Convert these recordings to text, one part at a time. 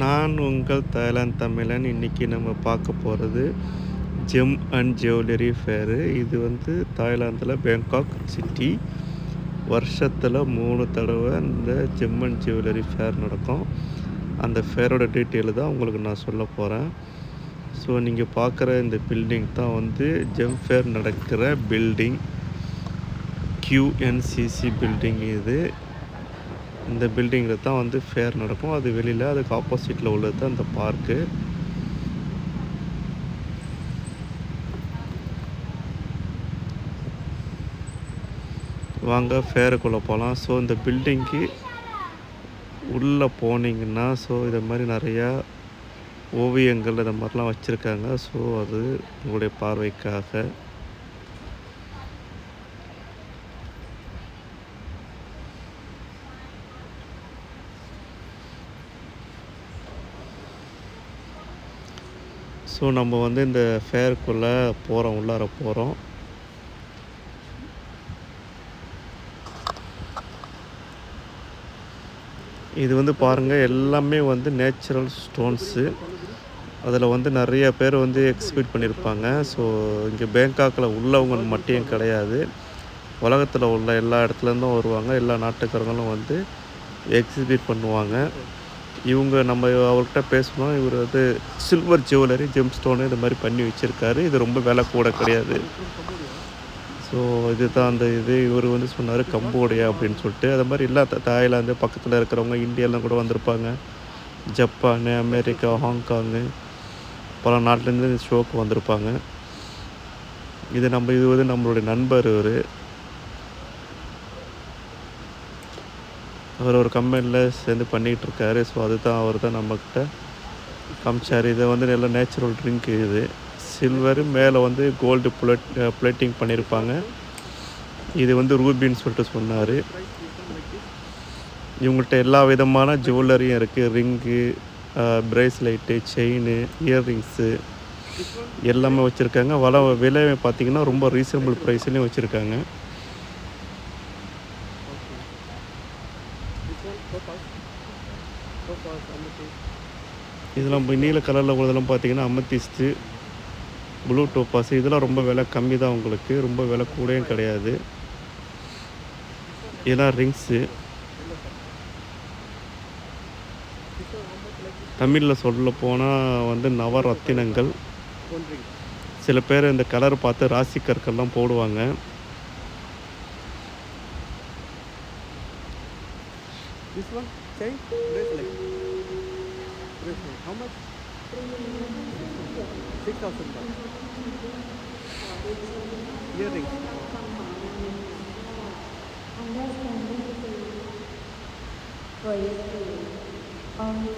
நான் உங்கள் தாய்லாந்து தமிழன். இன்றைக்கி நம்ம பார்க்க போகிறது ஜெம் அண்ட் ஜுவல்லரி ஃபேரு இது வந்து தாய்லாந்தில் பேங்காக் சிட்டி வருஷத்தில் மூணு தடவை இந்த ஜெம் அண்ட் ஜுவல்லரி ஃபேர் நடக்கும். அந்த ஃபேரோட டீட்டெயில் தான் உங்களுக்கு நான் சொல்ல போகிறேன் ஸோ நீங்கள் பார்க்குற இந்த பில்டிங் தான் வந்து ஜெம் ஃபேர் நடக்கிற பில்டிங் கியூஎன்சிசி பில்டிங் இது. இந்த பில்டிங்கில் தான் வந்து ஃபேர் நடக்கும். அது வெளியில் அதுக்கு ஆப்போசிட்டில் உள்ளது தான் இந்த பார்க்கு வாங்க ஃபேருக்குள்ளே போகலாம் ஸோ இந்த பில்டிங்க்கு உள்ளே போனீங்கன்னா ஸோ இதை மாதிரி நிறையா ஓவியங்கள் இதை மாதிரிலாம் வச்சுருக்காங்க. ஸோ அது உங்களுடைய பார்வைக்காக. ஸோ நம்ம வந்து இந்த ஃபேருக்குள்ளே போகிறோம் உள்ளார போகிறோம் இது வந்து பாருங்கள் எல்லாமே வந்து நேச்சுரல் ஸ்டோன்ஸு அதில் வந்து நிறைய பேர் வந்து எக்ஸிபிட் பண்ணியிருப்பாங்க ஸோ இங்கே பேங்காக்கில் உள்ளவங்க மட்டும் கிடையாது. உலகத்தில் உள்ள எல்லா இடத்துலேருந்தும் வருவாங்க. எல்லா நாட்டுக்காரங்களும் வந்து எக்ஸிபிட் பண்ணுவாங்க. இவங்க நம்ம அவர்கிட்ட பேசணும். இவர் வந்து சில்வர் ஜுவல்லரி ஜெம் ஸ்டோனு இது மாதிரி பண்ணி வச்சுருக்காரு. இது ரொம்ப விலை கூட கிடையாது. ஸோ இதுதான் அந்த இது. இவர் வந்து சொன்னார் கம்போடியா அப்படின்னு சொல்லிட்டு. அது மாதிரி எல்லா தாய்லாந்து பக்கத்தில் இருக்கிறவங்க இந்தியாலாம் கூட வந்திருப்பாங்க. ஜப்பானு அமெரிக்கா ஹாங்காங்கு பல நாட்டிலேருந்து இந்த ஷோக்கு வந்திருப்பாங்க. இது நம்ம இது வந்து நம்மளுடைய நண்பர் இவர். அவர் ஒரு கம்பெனியில் சேர்ந்து பண்ணிகிட்டு இருக்காரு ஸோ அதுதான் அவர் தான் நம்மக்கிட்ட காமிச்சார். இதை வந்து நல்ல நேச்சுரல் ட்ரிங்க் இது. சில்வர் மேலே வந்து கோல்டு புளட் பிளேட்டிங் பண்ணியிருப்பாங்க இது வந்து ரூபின்னு சொல்லிட்டு சொன்னார். இவங்கள்ட்ட எல்லா விதமான ஜுவல்லரியும் இருக்குது ரிங்கு பிரேஸ்லைட்டு செயின் இயர்ரிங்ஸு எல்லாமே வச்சுருக்காங்க. வள விலை பார்த்திங்கன்னா ரொம்ப ரீசனபிள் ப்ரைஸ்லேயும் வச்சுருக்காங்க. இதெல்லாம் நீல கலரில் உள்ளதெல்லாம் பார்த்தீங்கன்னா அமத்திஸ்ட்டு ப்ளூ டோப்பாஸ். இதெல்லாம் ரொம்ப விலை கம்மி தான் உங்களுக்கு. ரொம்ப விலை கூடயும் கிடையாது. இதெல்லாம் ரிங்ஸு. தமிழில் சொல்ல போனால் வந்து நவரத்தினங்கள். சில பேர் இந்த கலர் பார்த்து ராசி கற்கள்லாம் போடுவாங்க. This one, Okay, briefly. Briefly. How much? 6,000 baht. Earrings. Understanding for you. Only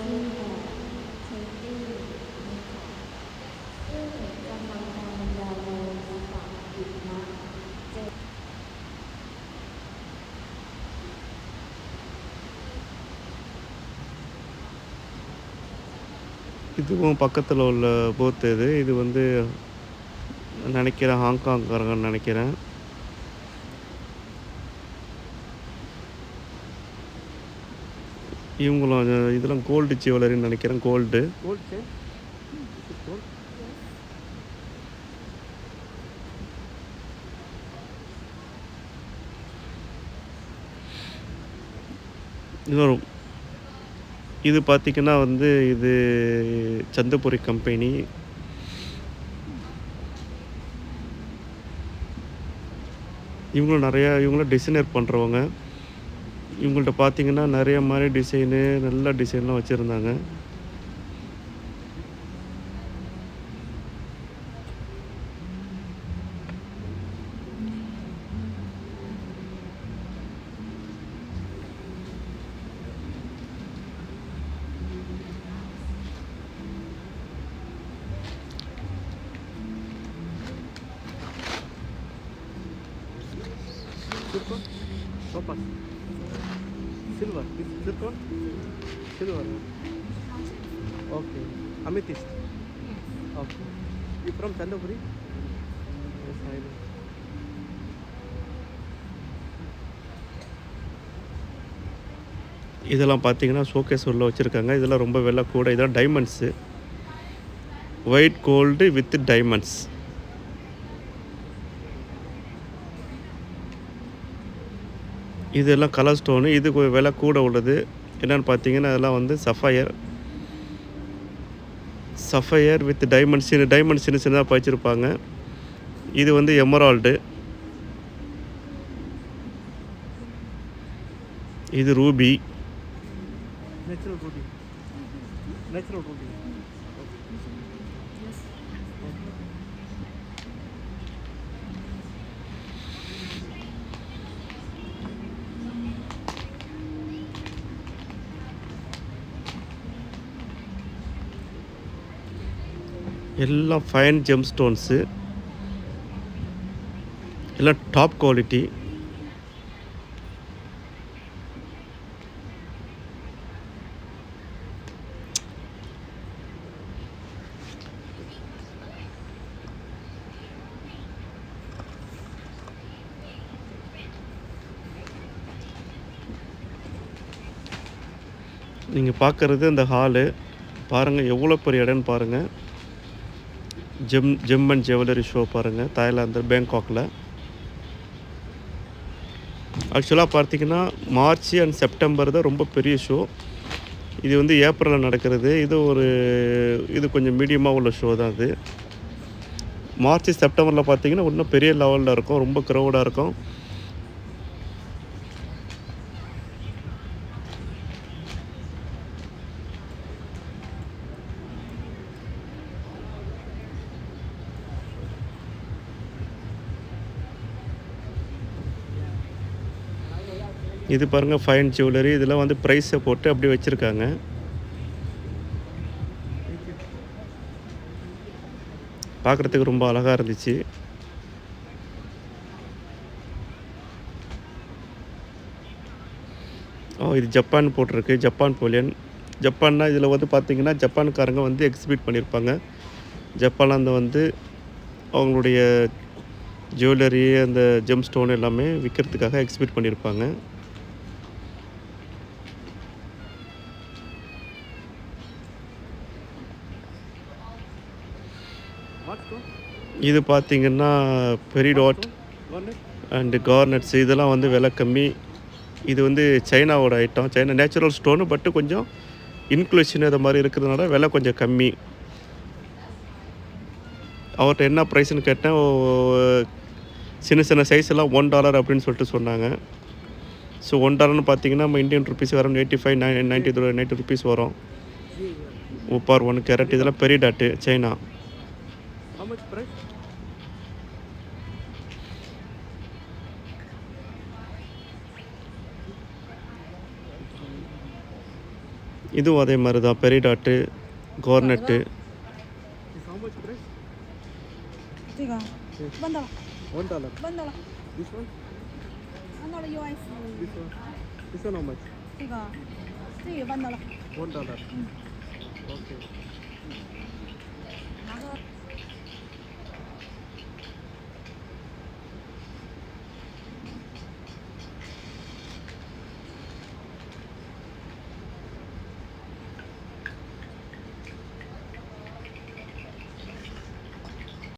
இதுவும் பக்கத்தில் உள்ள பூத் இது. இது வந்து நினைக்கிறேன் ஹாங்காங்காரங்கன்னு நினைக்கிறேன். இவங்களும் இதெல்லாம் கோல்டு ஜுவல்லரின்னு நினைக்கிறேன் கோல்டு. இன்னொரு இது பார்த்திங்கன்னா வந்து இது சந்தபுரி கம்பெனி. இவங்களும் நிறையா இவங்களும் டிசைனர் பண்ணுறவங்க இவங்கள்ட்ட பார்த்தீங்கன்னா நிறைய மாதிரி டிசைனு நல்ல டிசைன்லாம் வச்சுருந்தாங்க. Topaz. Silver. This zircon. Silver. Okay. Amethyst. Okay. You from Chandapuri? Yes, I know. இதெல்லாம் பார்த்தீங்கன்னா ஷோகேஸ் உள்ள வச்சுருக்காங்க இதெல்லாம் ரொம்ப விலை கூட இதெல்லாம் diamonds white gold with diamonds இதெல்லாம் கலர் ஸ்டோனு இது விலை கூட உள்ளது. என்னென்னு பார்த்தீங்கன்னா அதெல்லாம் வந்து சஃபயர் சஃபயர் வித் டைமண்ட்ஸ் சின்ன டைமண்ட் சின்ன சின்னதாக பறிச்சிருப்பாங்க. இது வந்து எமரால்டு இது ரூபி Natural roti. எல்லாம் ஃபைன் ஜெம் ஸ்டோன்ஸு எல்லாம் டாப் குவாலிட்டி நீங்கள் பார்க்குறது இந்த ஹாலு பாருங்கள் எவ்வளோ பெரிய இடம்னு பாருங்கள் gem gem and jewellery show பாருங்கள் தாய்லாந்து பேங்காக்கில் ஆக்சுவலாக பார்த்தீங்கன்னா மார்ச் அண்ட் செப்டம்பர் தான் ரொம்ப பெரிய ஷோ இது வந்து ஏப்ரலில் நடக்கிறது. இது ஒரு இது கொஞ்சம் மீடியமாக உள்ள ஷோ தான் அது. மார்ச் செப்டம்பரில் பார்த்தீங்கன்னா இன்னும் பெரிய லெவலில் இருக்கும். ரொம்ப க்ரௌடாக இருக்கும். இது பாருங்கள் ஃபைன் ஜுவல்லரி இதெல்லாம் வந்து ப்ரைஸை போட்டு அப்படியே வச்சுருக்காங்க. பார்க்குறதுக்கு ரொம்ப அழகாக இருந்துச்சு. ஓ இது ஜப்பான் போட்டிருக்கு. ஜப்பான் போலியன். ஜப்பான்னா இதில் வந்து பார்த்தீங்கன்னா ஜப்பான்காரங்க வந்து எக்ஸிபிட் பண்ணியிருப்பாங்க ஜப்பானில் வந்து அவங்களுடைய ஜுவல்லரி அந்த ஜெம் ஸ்டோன் எல்லாமே விற்கிறதுக்காக எக்ஸிபிட் பண்ணியிருப்பாங்க இது பார்த்தீங்கன்னா பெரிடாட் அண்டு கார்னட்ஸ் இதெல்லாம் வந்து விலை கம்மி. இது வந்து சைனாவோட ஐட்டம் சைனா நேச்சுரல் ஸ்டோனு பட்டு கொஞ்சம் இன்க்ளூஷன் இது மாதிரி இருக்கிறதுனால விலை கொஞ்சம் கம்மி. அவர்கிட்ட என்ன ப்ரைஸ்னு கேட்டேன். சின்ன சின்ன சைஸ் எல்லாம் ஒன் டாலர் அப்படின்னு சொல்லிட்டு சொன்னாங்க. ஸோ ஒன் டாலர்னு பார்த்தீங்கன்னா நம்ம இந்தியன் ருபீஸ் வரும் eighty five nine ninety ninety rupees வரும். உப்பார் ஒன் கேரட். இதெல்லாம் பெரிய tattoo China. How much price? இதுவும் அதே மாதிரி தான் பெரிய டாட்டு கார்னட்டு This